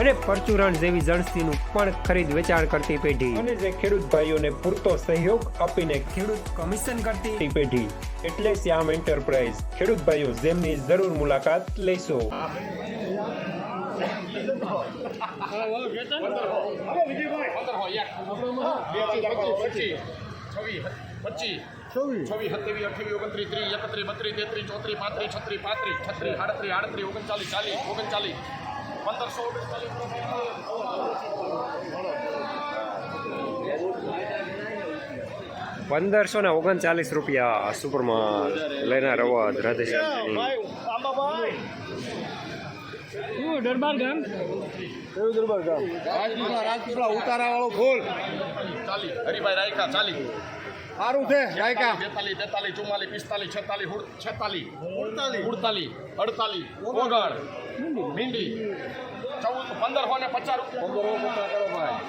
અને પરચુરણ જેવી જણસીનું પણ ખરીદ વેચાણ કરતી પેઢી. અને જે ખેડૂત ભાઈઓને પૂરતો સહયોગ આપીને ખેડૂત કમિશન કરતી પેઢી. એટલે શ્યામ એન્ટરપ્રાઇઝ. ખેડૂત ભાઈઓ જેમની જરૂર મુલાકાત લેશો. પચીસ છવ્વીસ સત્યાવીસ અઠ્યાવીસ ઓગણત્રીસ ત્રીસ એકત્રીસ બત્રીસ તેત્રીસ ચોત્રીસ પાંત્રીસ છત્રીસ પાંત્રીસ છત્રીસ આડત્રીસ આડત્રીસ ઓગણચાલીસ ચાલીસ ઓગણચાલીસ. પંદરસો પંદરસો ને ઓગણચાલીસ રૂપિયા સુપરમાં લેનાર અવાજ રાધેશ્યામની રાજપીપળા ઉતારા વાળો ફૂલ ચાલી હરિભાઈ રાયકા ચાલીસ સારું છે બેતાલીસ તેતાલીસ ચુમ્માલીસ પિસ્તાલીસ છેતાલીસ છેતાલીસ ઉડતાલીસ ઉડતાલીસ અડતાલીસ ઓગણ. ભીંડી ચૌદ પંદરસો ને પચાસ રૂપિયા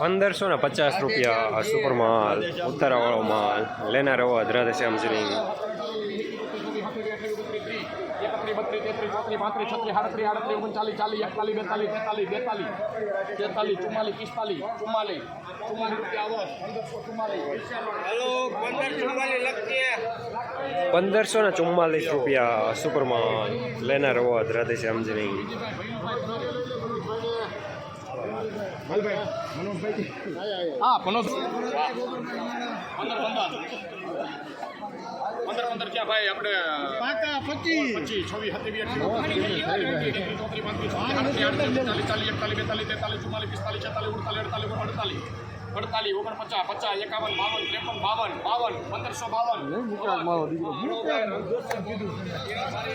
પંદરસો ને પચાસ રૂપિયા સુપર માલ ઉતારાવાળો માલ. લેનાર અવાજ શ્યામ સિંહ બત્રીસ તેત્રીસ ચોત્રીસ પાંત્રીસ છત્રીસ આડત્રીસ આડત્રીસ ઓગણચાલીસ ચાલીસ એકતાલીસ બેતાલીસ તેતાલીસ બેતાલીસ તેતાલીસ ચુમ્માલીસ પિસ્તાલીસ ચુમ્માલીસ. ચુમ્માલીસ રૂપિયા આવક પંદરસો ચુમ્માલીસ પંદરસો ને ચુમ્માલીસ રૂપિયા સુપર માલ લેનાર અવાજ રાધેશ્યામજીની હા પંદર પંદર પંદર. પંદર પંદર. ક્યાં ભાઈ આપણે પાકા પચીસ. પચીસ. છવ્વીસ સત્યાવીસ અઠ્યાવીસ ચોત્રીસ પાંત્રીસ છત્રીસ આડત્રીસ આડત્રીસ ચાલીસ એકતાલીસ બેતાલીસ તેતાલીસ ચુમ્માલીસ પિસ્તાલીસ છેતાલીસ ઉડતાલીસ અડતાલીસ અડતાલીસ. અડતાલીસ ઓગણપચાસ પચાસ એકાવન બાવન ત્રેપન બાવન બાવન પંદરસો બાવન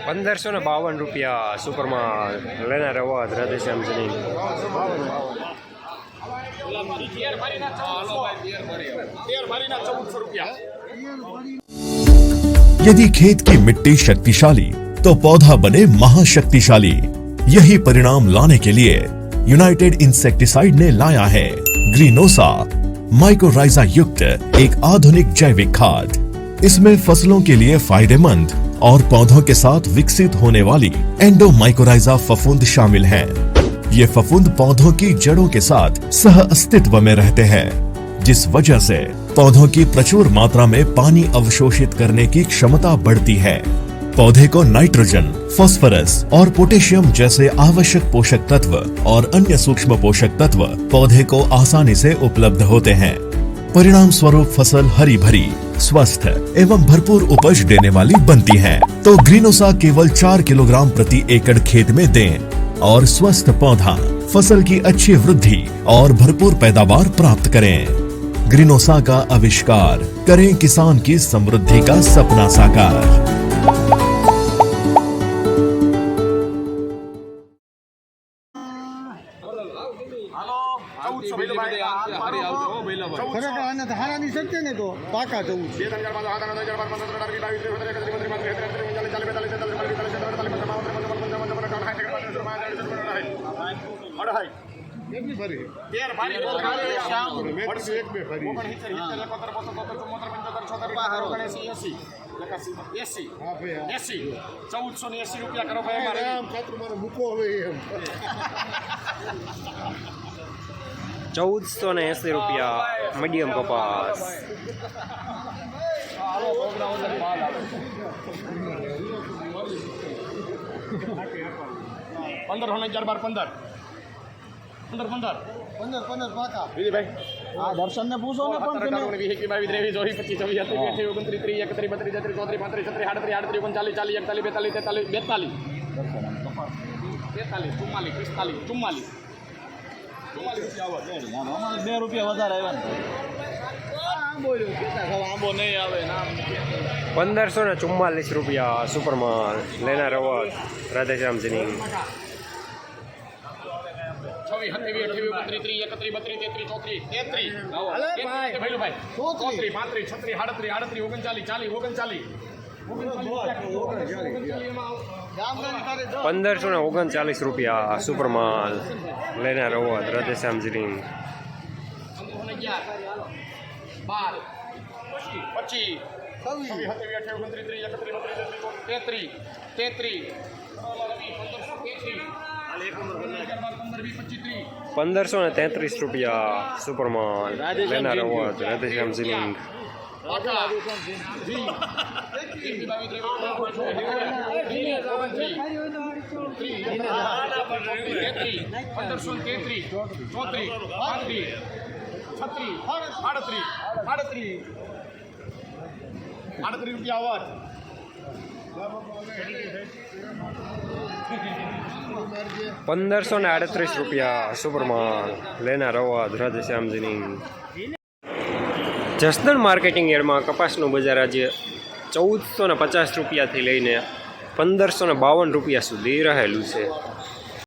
પંદરસો ને બાવન રૂપિયા સુપર માલ લેનાર અવાજ રાધેશ્યામજીની તેર ભરીના ચૌદસો તેર ભરીના ચૌદસો રૂપિયા यदि खेत की मिट्टी शक्तिशाली तो पौधा बने महाशक्तिशाली यही परिणाम लाने के लिए यूनाइटेड इंसेक्टिसाइड ने लाया है ग्रीनोसा माइक्रोराइजा युक्त एक आधुनिक जैविक खाद। इसमें फ़सलों के लिए फ़ायदेमंद और पौधों के साथ विकसित होने वाली एंडो माइक्रोराइजा फफूंद शामिल हैं। ये फफूंद पौधों की जड़ों के साथ सह अस्तित्व में रहते हैं, जिस वजह से पौधों की प्रचुर मात्रा में पानी अवशोषित करने की क्षमता बढ़ती है। पौधे को नाइट्रोजन, फास्फोरस और पोटेशियम जैसे आवश्यक पोषक तत्व और अन्य सूक्ष्म पोषक तत्व पौधे को आसानी से उपलब्ध होते हैं। परिणाम स्वरूप फ़सल हरी भरी स्वस्थ एवं भरपूर उपज देने वाली बनती है। तो ग्रीनोसा केवल चार किलोग्राम प्रति एकड़ खेत में दें और स्वस्थ पौधा, फ़सल की अच्छी वृद्धि और भरपूर पैदावार प्राप्त करें। ग्रीनोसा का आविष्कार करें किसान की समृद्धि का सपना साकार। ત્રેપન ચોપન પંચાવન છપ્પન અઠાવન સાઠ એકસઠ બાસઠ ત્રેપન અઢાઈ કેટલી ફરી તેર શ્યામ એક બે ફરી ઓગણસિત્તેર, સિત્તેર, એકોતેર, બોતેર, ચુમ્મોતેર, પંચોતેર, છોતેર, એકોતેર, ઓગણએંસી, એંસી. એંસી. એંસી. ચૌદસો ને એંસી રૂપિયા કરો ભાઈ અમારે. આમ ખાતરું મારે મૂકો હવે એમ. ચૌદસો ને એસી રૂપિયા મીડિયમ કપાસ. પંદર ને ચાર બાર પંદર. પંદર પંદર. પંદર પંદર પાકા. વિજયભાઈ. હા દર્શનને પૂછો ને પણ તમે વીસ એકવીસ બાવીસ ત્રેવીસ ચોવીસ પચીસ છવ્વીસ સત્યાવીસ અઠ્યાવીસ ઓગણત્રીસ ત્રીસ એકત્રીસ બત્રીસ તેત્રીસ ચોત્રીસ પાંત્રીસ છત્રીસ આડત્રીસ આડત્રીસ ઓગણચાલીસ ચાલીસ એકતાલીસ બેતાલીસ તેતાલીસ બેતાલીસ. તેતાલીસ ચુમ્માલીસ પિસ્તાલીસ ચુમ્માલીસ. બે રૂપિયા વધારે આવ્યા આંબો નહીં આવે પંદરસો ને ચુમ્માલીસ રૂપિયા સુપરમાન લેનાર અવાજ રાધેશ્યામજીની છવ્વીસ સત્યાવીસ અઠ્યાવીસ ઓગણત્રીસ ત્રીસ એકત્રીસ બત્રીસ તેત્રીસ ચોત્રીસ તેત્રીસ હાલે તેત્રીસ, ભાઈ. તે ભઈલું ભાઈ ચોત્રીસ. ચોત્રીસ પાંત્રીસ છત્રીસ આડત્રીસ આડત્રીસ ઓગણચાલીસ ચાલીસ ઓગણચાલીસ જામગંજ તારે દસ. પંદરસો ને ઓગણચાલીસ રૂપિયા સુપરમાલ લેનાર અવાજ રાધેશ્યામજીની પંદરસો ને અગિયાર પંદરસો ને તેત્રીસ રૂપિયા સુપરમાન લેનાર અવાજ રાધેશ્યામજીની પંદરસો તેત્રીસ ચોત્રીસ પાંત્રીસ છત્રીસ આડત્રીસ આડત્રીસ આડત્રીસ રૂપિયા અવાજ. પંદરસો ને આડત્રીસ રૂપિયા સુપરમાન. લેનાર અવાજ રાધેશ્યામજીની જસદણ માર્કેટિંગ યાર્ડમાં કપાસનું બજાર આજે ચૌદસો ને પચાસ રૂપિયાથી લઈને પંદરસો ને બાવન રૂપિયા સુધી રહેલું છે.